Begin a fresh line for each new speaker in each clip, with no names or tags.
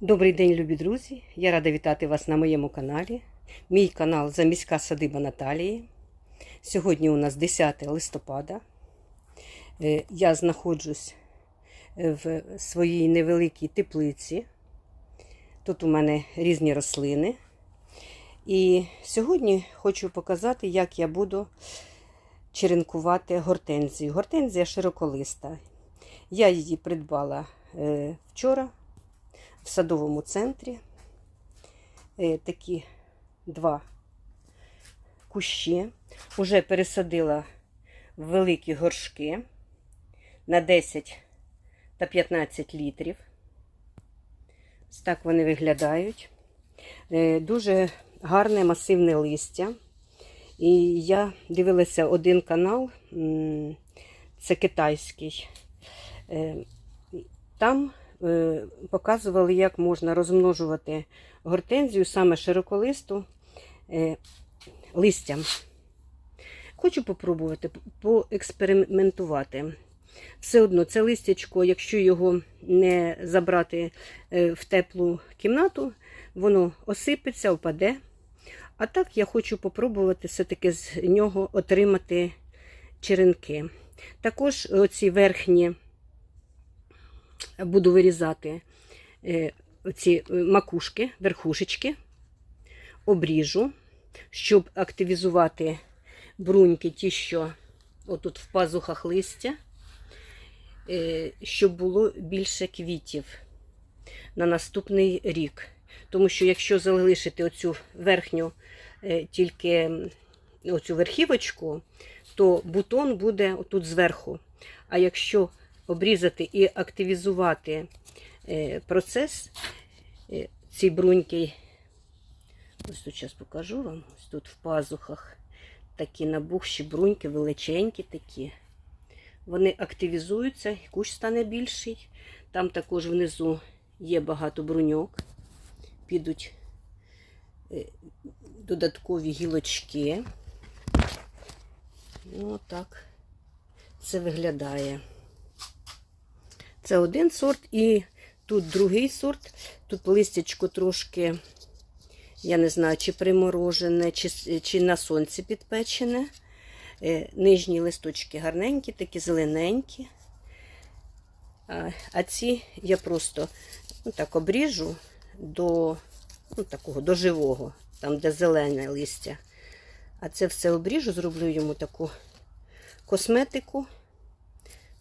Добрий день, любі друзі! Я рада вітати вас на моєму каналі. Мій канал Заміська садиба Наталії. Сьогодні у нас 10 листопада. Е, Я знаходжусь е, в своїй невеликій теплиці. Тут у мене різні рослини. І сьогодні хочу показати, як я буду черенкувати гортензію. Гортензія широколиста. Я її придбала е, вчора в садовому центрі. Е, Такі два кущі. Уже пересадила в великі горшки на 10 та 15 літрів. Ось так вони виглядають. Е, Дуже гарне масивне листя. І я дивилася один канал, це китайський. Е, Там показували, як можна розмножувати гортензію, саме широколисту е, листям. Хочу попробувати, поекспериментувати. Все одно це листячко, якщо його не забрати е, в теплу кімнату, воно осипеться, впаде. А так я хочу попробувати все-таки з нього отримати черенки. Також оці верхні буду вирізати е, ці макушки, верхушечки, обріжу, щоб активізувати бруньки, ті, що отут в пазухах листя, е, щоб було більше квітів на наступний рік. Тому що якщо залишити оцю верхню е, тільки оцю верхівочку, то бутон буде тут зверху. А якщо обрізати і активізувати е, процес е, ці бруньки, ось тут зараз покажу вам, ось тут в пазухах такі набухші бруньки, величенькі такі. Вони активізуються, кущ стане більший. Там також внизу є багато бруньок, підуть е, додаткові гілочки. Ну, так це виглядає. Це один сорт, і тут другий сорт. Тут листячко трошки, я не знаю, чи приморожене, чи, чи на сонці підпечене. Е, Нижні листочки гарненькі, такі зелененькі. А, а ці я просто ну, так обріжу до ну, такого, до живого, там, де зелене листя. А це все обріжу, зроблю йому таку косметику.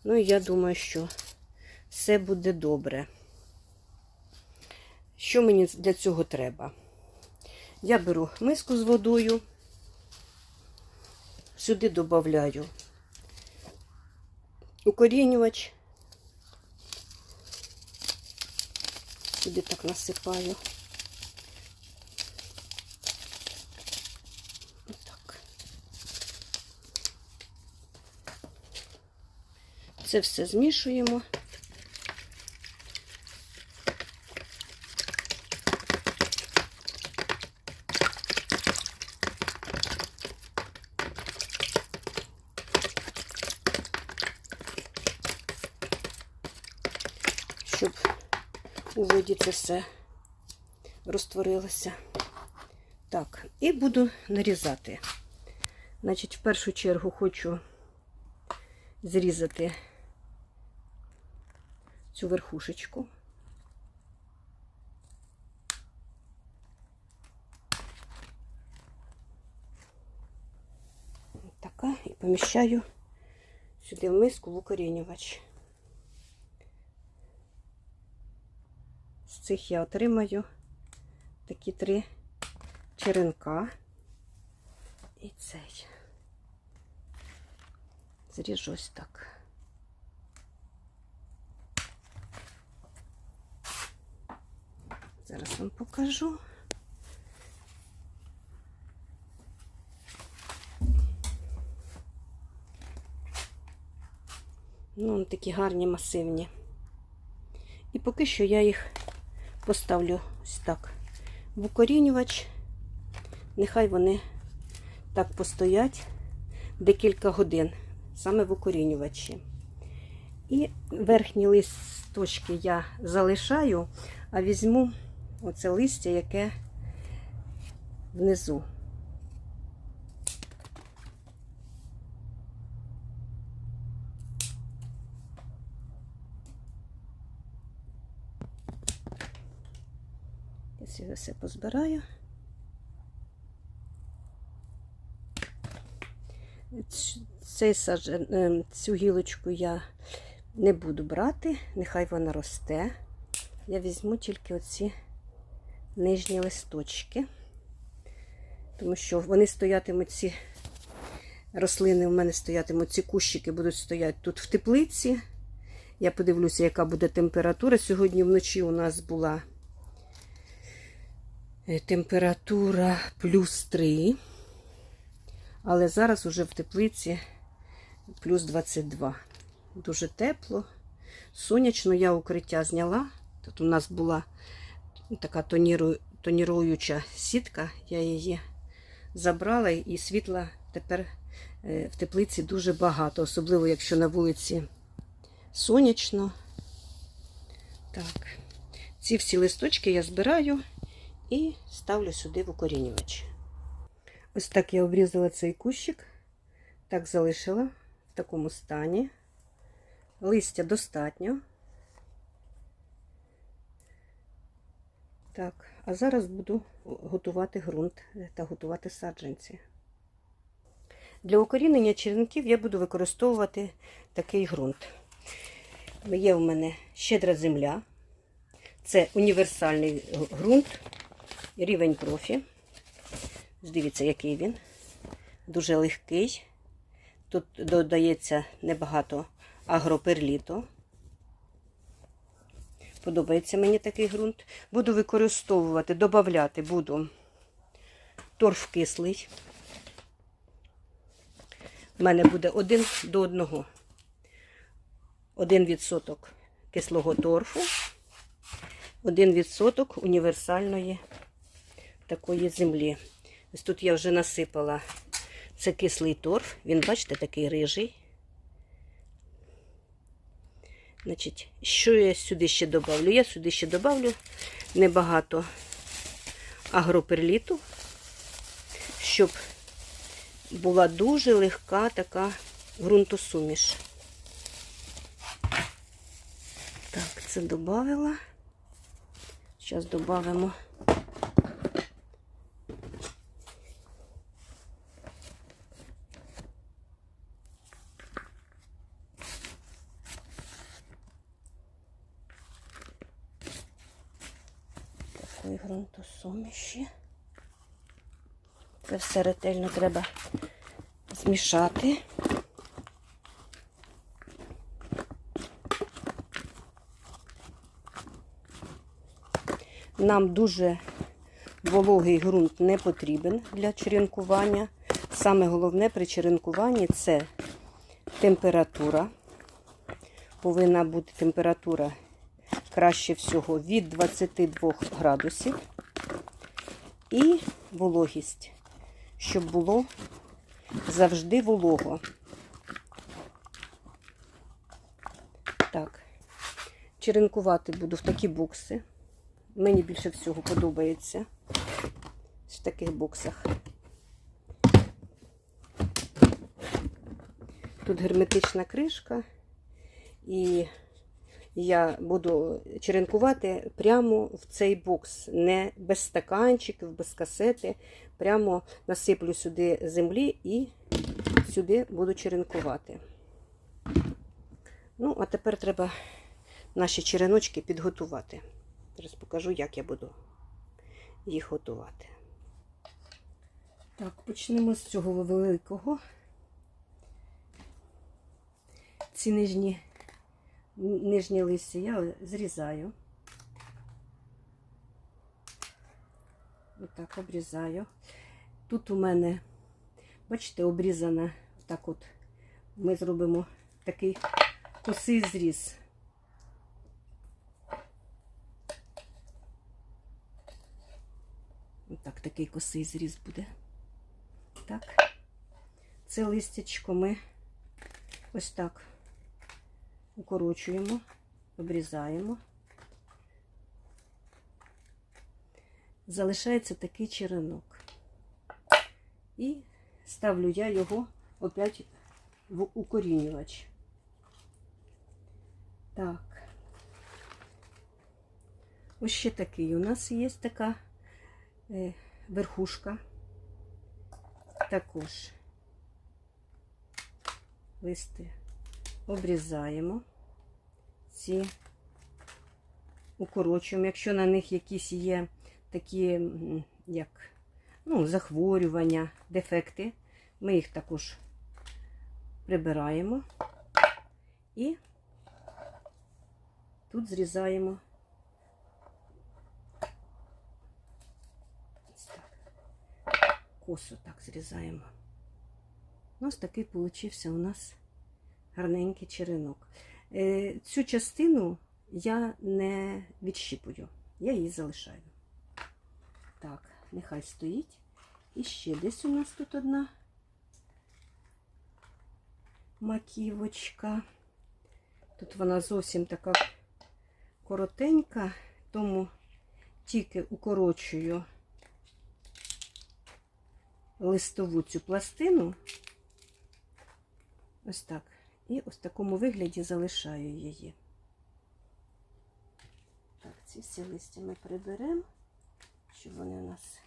Ну і я думаю, що все буде добре. Що мені для цього треба? Я беру миску з водою, сюди додаю укорінювач, сюди так насипаю. Отак. Це все змішуємо. щоб у воді це все розтворилося. Так, і буду нарізати. Значить, в першу чергу хочу зрізати цю верхушечку. Така, і поміщаю сюди в миску в укорінювач. З цих я отримаю такі три черенка. І цей. Зріжу ось так. Зараз вам покажу. Ну, такі гарні, масивні. І поки що я їх поставлю ось так в укорінювач. Нехай вони так постоять декілька годин, саме в укорінювачі. І верхні листочки я залишаю, а візьму оце листя, яке внизу. Це все позбираю. Цей саджан, ем, цю гілочку я не буду брати, нехай вона росте. Я візьму тільки оці нижні листочки, тому що вони стоятимуть ці рослини, у мене стоятимуть ці кущики, будуть стояти тут в теплиці. Я подивлюся, яка буде температура. Сьогодні вночі у нас була температура плюс 3, але зараз уже в теплиці плюс 22. Дуже тепло. Сонячно я укриття зняла. Тут у нас була така тоніру- тоніруюча сітка, я її забрала і світла тепер е, в теплиці дуже багато, особливо якщо на вулиці сонячно. Так, ці всі листочки я збираю і ставлю сюди в укорінювач. Ось так я обрізала цей кущик, так залишила в такому стані. Листя достатньо. Так, а зараз буду готувати ґрунт та готувати саджанці. Для укорінення черенків я буду використовувати такий ґрунт. Є в мене щедра земля. Це універсальний ґрунт, рівень профі. Дивіться, який він. Дуже легкий. Тут додається небагато агроперліту. Подобається мені такий ґрунт. Буду використовувати, додати буду торф кислий. У мене буде один до одного. Один відсоток кислого торфу, один відсоток універсальної такої землі. Ось тут я вже насипала це кислий торф. Він, бачите, такий рижий. Значить, що я сюди ще додавлю? Я сюди ще додавлю небагато агроперліту, щоб була дуже легка така ґрунтосуміш. Так, це додавила. Зараз додамо. Такої ґрунтосуміші. Це все ретельно треба змішати. Нам дуже вологий ґрунт не потрібен для черенкування. Саме головне при черенкуванні це температура. Повинна бути температура краще всього від 22 градусів. І вологість, щоб було завжди волого. Так, черенкувати буду в такі бокси. Мені більше всього подобається в таких боксах. Тут герметична кришка, і я буду черенкувати прямо в цей бокс, не без стаканчиків, без касети. Прямо насиплю сюди землі і сюди буду черенкувати. Ну, а тепер треба наші череночки підготувати. Зараз покажу, як я буду їх готувати. Так, почнемо з цього великого. Ці нижні, нижні листя я зрізаю. Отак обрізаю. Тут у мене, бачите, обрізана, так от ми зробимо такий косий зріз. Отак, такий косий зріз буде. Так. Це листячко ми ось так укорочуємо, обрізаємо. залишається такий черенок. І ставлю я його опять в укорінювач. Так. Ось ще такий. У нас є така е, верхушка. Також листи обрізаємо. Ці укорочуємо. Якщо на них якісь є такі, як ну, захворювання, дефекти, ми їх також прибираємо і тут зрізаємо. Косу так зрізаємо. Ось такий получився у нас гарненький черенок. Е, Цю частину я не відщіпую, я її залишаю. Так, нехай стоїть. І ще десь у нас тут одна маківочка. Тут вона зовсім така коротенька, тому тільки укорочую листову цю пластину. Ось так. І ось в такому вигляді залишаю її. Так, ці всі листя ми приберемо, щоб вони у нас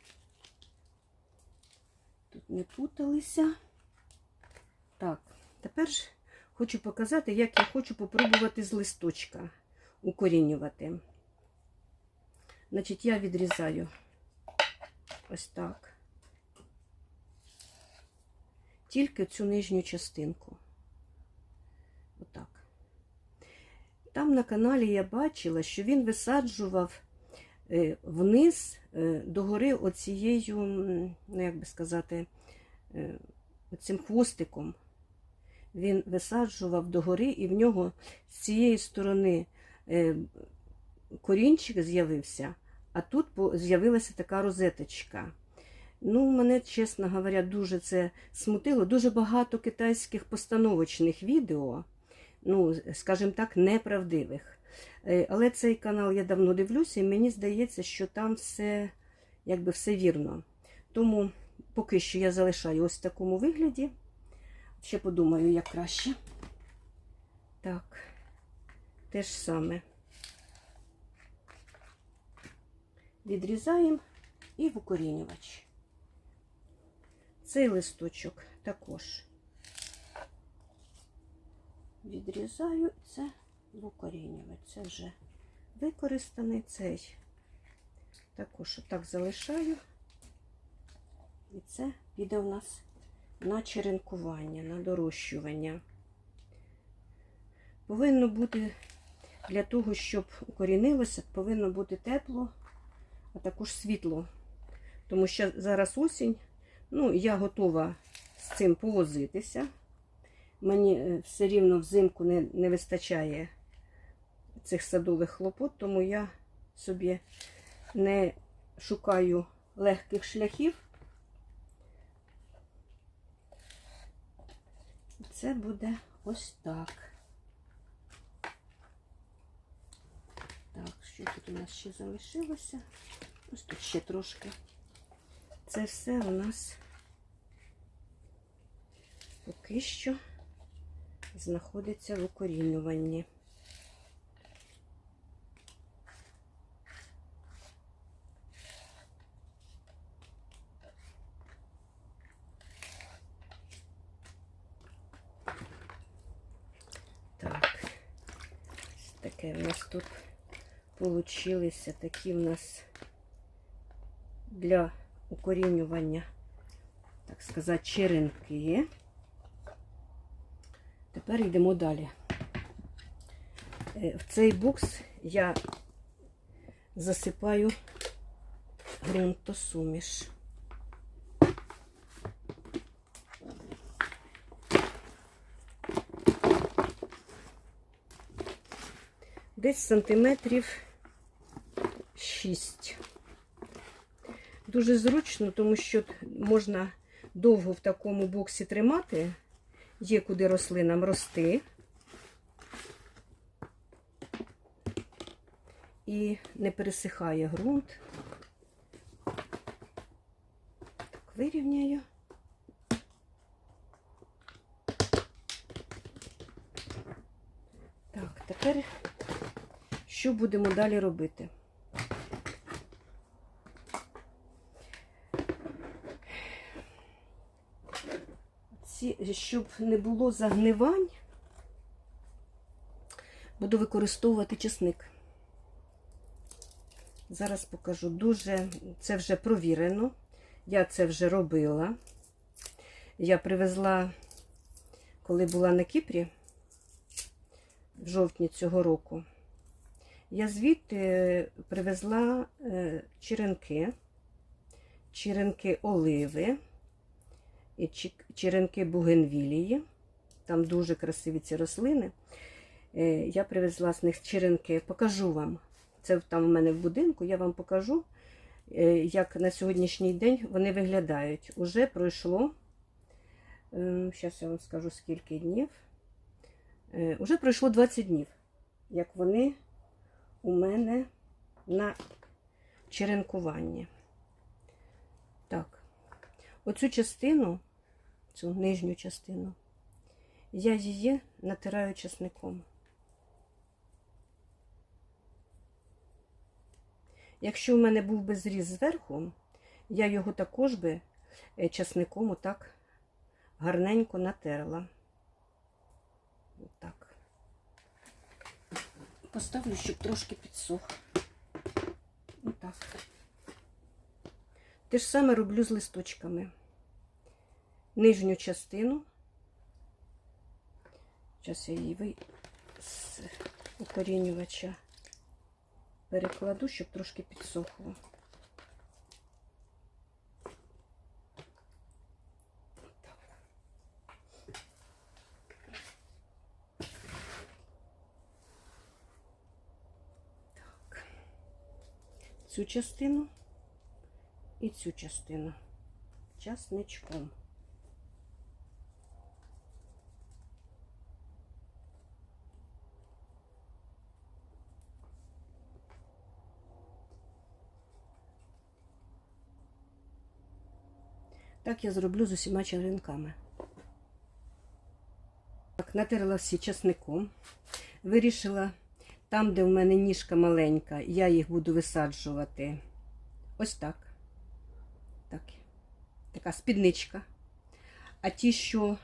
тут не путалися. Так, тепер ж хочу показати, як я хочу попробувати з листочка укорінювати. Значить, я відрізаю ось так. Тільки цю нижню частинку. Отак. Там на каналі я бачила, що він висаджував е, вниз е, догори оцією, ну як би сказати, е, цим хвостиком. Він висаджував догори, і в нього з цієї сторони корінчик з'явився, а тут з'явилася така розеточка. Ну, мене, чесно говоря, дуже це смутило. Дуже багато китайських постановочних відео, ну, скажімо так, неправдивих. Е, Але цей канал я давно дивлюся, і мені здається, що там все, якби все вірно. Тому поки що я залишаю ось в такому вигляді. Ще подумаю, як краще. Так, те ж саме. Відрізаємо і в укорінювач. Цей листочок також відрізаю це в. Це вже використаний цей. Також отак залишаю. І це піде у нас на черенкування, на дорощування. Повинно бути для того, щоб укорінилося, повинно бути тепло, а також світло. Тому що зараз осінь, ну, я готова з цим повозитися. Мені е, все рівно взимку не, не вистачає цих садових хлопот, тому я собі не шукаю легких шляхів. Це буде ось так. Так, що тут у нас ще залишилося? Ось тут ще трошки. Це все у нас поки що знаходиться в укорінюванні. Так, таке у нас тут получилися такі у нас для укорінювання, так сказати, черенки. Тепер йдемо далі. Е, В цей бокс я засипаю ґрунтосуміш. Десь сантиметрів 6. Дуже зручно, тому що можна довго в такому боксі тримати є куди рослинам рости. І не пересихає ґрунт. Так, вирівняю. Так, тепер що будемо далі робити? Щоб не було загнивань, буду використовувати чесник. Зараз покажу. Дуже це вже провірено. Я це вже робила. Я привезла, коли була на Кіпрі в жовтні цього року. Я звідти привезла е, черенки, черенки оливи черенки бугенвілії. Там дуже красиві ці рослини. Е, Я привезла з них черенки, покажу вам. Це там у мене в будинку, я вам покажу, е, як на сьогоднішній день вони виглядають. Уже пройшло, зараз я вам скажу скільки днів. Е, Уже пройшло 20 днів, як вони у мене на черенкуванні. Так, оцю частину, цю нижню частину, я її натираю часником. Якщо в мене був би зріз зверху, я його також би е, часником отак гарненько натерла. Так. Поставлю, щоб трошки підсох. Отак. Те ж саме роблю з листочками. Нижню частину. Зараз я її з укорінювача перекладу, щоб трошки підсохло. Цю частину і цю частину часничком. Так я зроблю з усіма черенками. Так, натерла всі часником. Вирішила, там, де в мене ніжка маленька, я їх буду висаджувати ось так. так. Така спідничка. А ті, що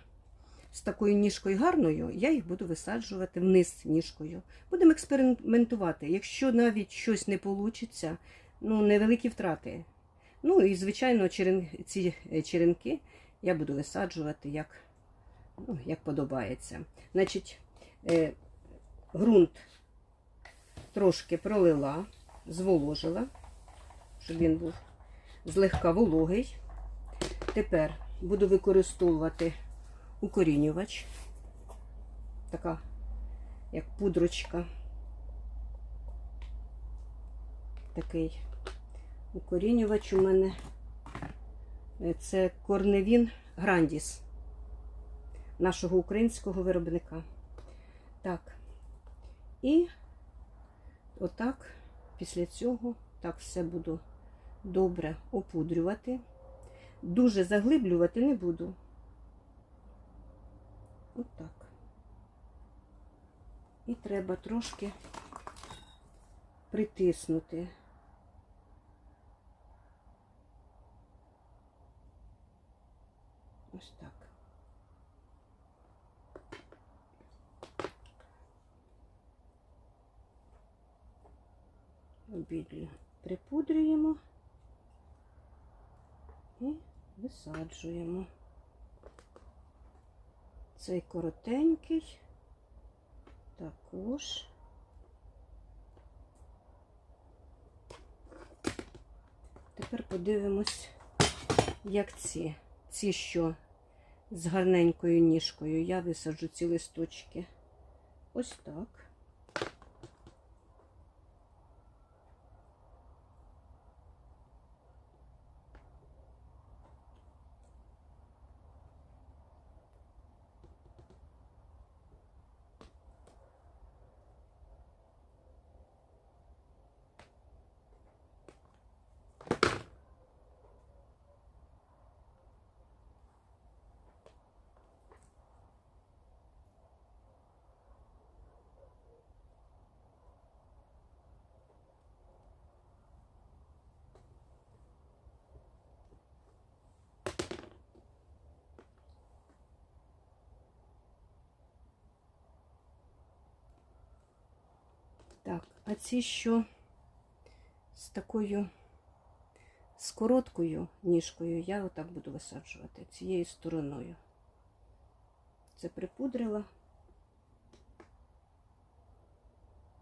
з такою ніжкою гарною, я їх буду висаджувати вниз ніжкою. Будемо експериментувати. Якщо навіть щось не вийде, ну, невеликі втрати. Ну і, звичайно, черен... ці е, черенки я буду висаджувати як, ну, як подобається. Значить, е, ґрунт трошки пролила, зволожила, щоб він був злегка вологий. Тепер буду використовувати укорінювач, така як пудрочка. Такий укорінювач у мене е, це корневін Грандіс нашого українського виробника. Так. І отак, після цього, так все буду добре опудрювати. Дуже заглиблювати не буду. Отак. І треба трошки притиснути. Ось так. Обідлю припудрюємо і висаджуємо. Цей коротенький також. Тепер подивимось, як ці. Ці, що з гарненькою ніжкою, я висаджу ці листочки. Ось так. Так, а ці що з такою з короткою ніжкою я отак буду висаджувати цією стороною. Це припудрила.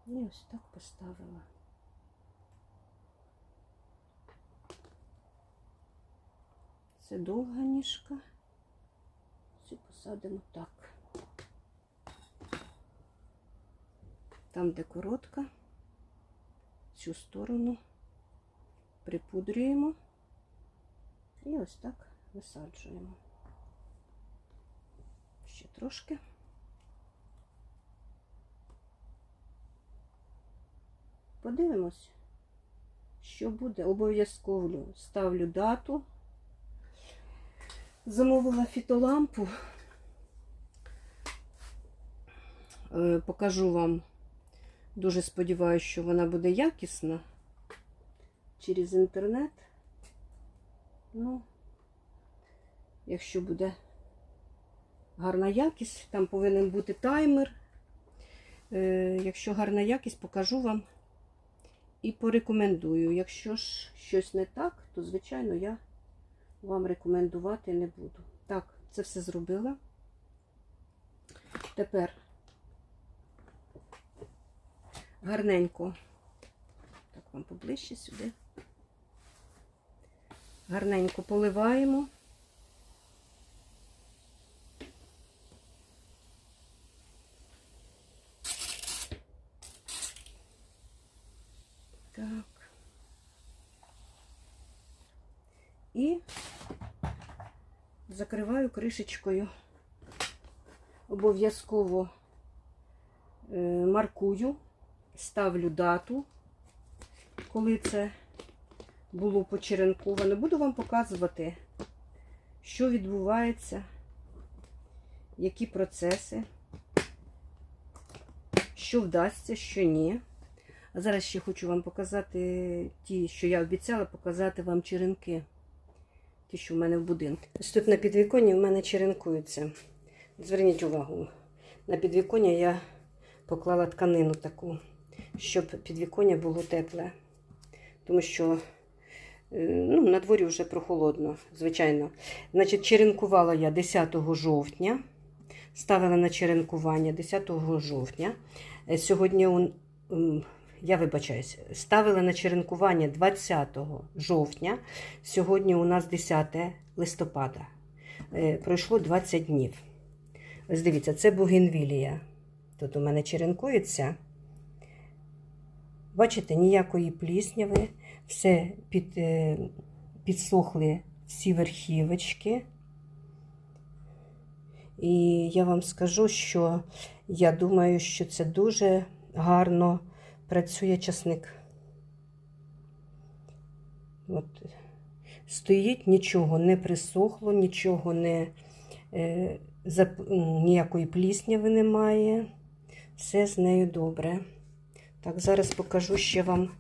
І ось так поставила. Це довга ніжка. Цю посадимо так. Там, де коротка, цю сторону припудрюємо і ось так висаджуємо. Ще трошки. Подивимось, що буде. Обов'язково ставлю дату. Замовила фітолампу. Е, Покажу вам. Дуже сподіваюся, що вона буде якісна через інтернет. Ну, якщо буде гарна якість, там повинен бути таймер. Е, Якщо гарна якість, покажу вам і порекомендую. Якщо ж щось не так, то, звичайно, я вам рекомендувати не буду. Так, це все зробила. Тепер гарненько, так вам поближче сюди. Гарненько поливаємо. Так. І закриваю кришечкою. Обов'язково е, маркую, ставлю дату, коли це було почеренковано. Буду вам показувати, що відбувається, які процеси, що вдасться, що ні. А зараз ще хочу вам показати ті, що я обіцяла, показати вам черенки. Ті, що в мене в будинку. Ось тут на підвіконні в мене черенкуються. Зверніть увагу, на підвіконня я поклала тканину таку, щоб підвіконня було тепле. Тому що е, ну, на дворі вже прохолодно, звичайно. Значить, черенкувала я 10 жовтня. Ставила на черенкування 10 жовтня. Е, Сьогодні он, я вибачаюсь, ставила на черенкування 20 жовтня. Сьогодні у нас 10 листопада. Е, Пройшло 20 днів. Ось дивіться, це бугенвілія. Тут у мене черенкується. Бачите, ніякої плісняви, все під, е, підсохли всі верхівочки. І я вам скажу, що я думаю, що це дуже гарно працює часник. От. Стоїть, нічого не присохло, нічого не е, зап- ніякої плісняви немає. Все з нею добре. Так, зараз покажу ще вам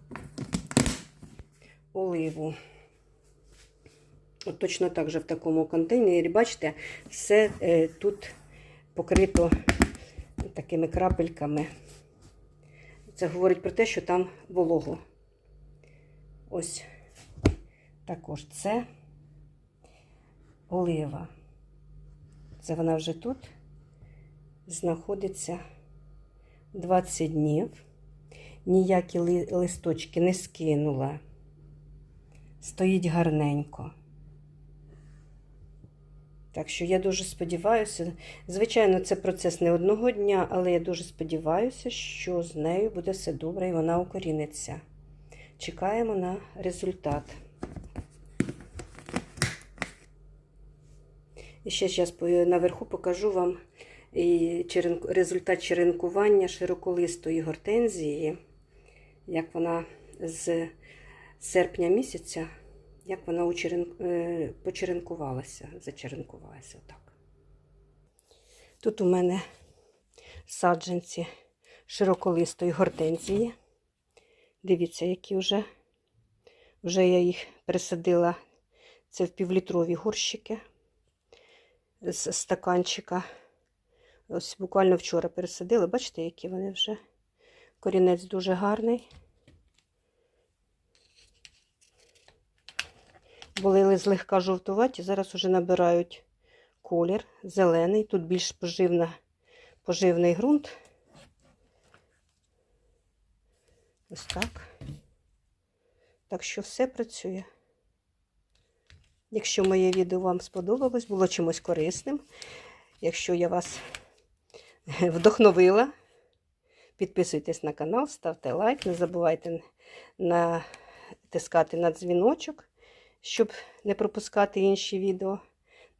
оливу. От точно так же в такому контейнері, бачите, все е, тут покрито такими крапельками. Це говорить про те, що там волого. Ось також це олива. Це вона вже тут знаходиться 20 днів. Ніякі листочки не скинула. Стоїть гарненько. Так що я дуже сподіваюся, звичайно, це процес не одного дня, але я дуже сподіваюся, що з нею буде все добре і вона укоріниться. Чекаємо на результат. І ще зараз наверху покажу вам результат черенкування широколистої гортензії, як вона з серпня місяця, як вона учерен... е, почеренкувалася, зачеренкувалася. Отак. Тут у мене саджанці широколистої гортензії. Дивіться, які вже, вже я їх пересадила. Це в півлітрові горщики з стаканчика. Ось буквально вчора пересадила. Бачите, які вони вже Корінець дуже гарний. Були злегка жовтуваті, зараз вже набирають колір зелений. Тут більш поживна, поживний ґрунт. Ось так. Так що все працює. Якщо моє відео вам сподобалось, було чимось корисним, якщо я вас вдохновила, підписуйтесь на канал, ставте лайк, не забувайте натискати на дзвіночок, щоб не пропускати інші відео.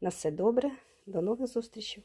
На все добре, до нових зустрічей!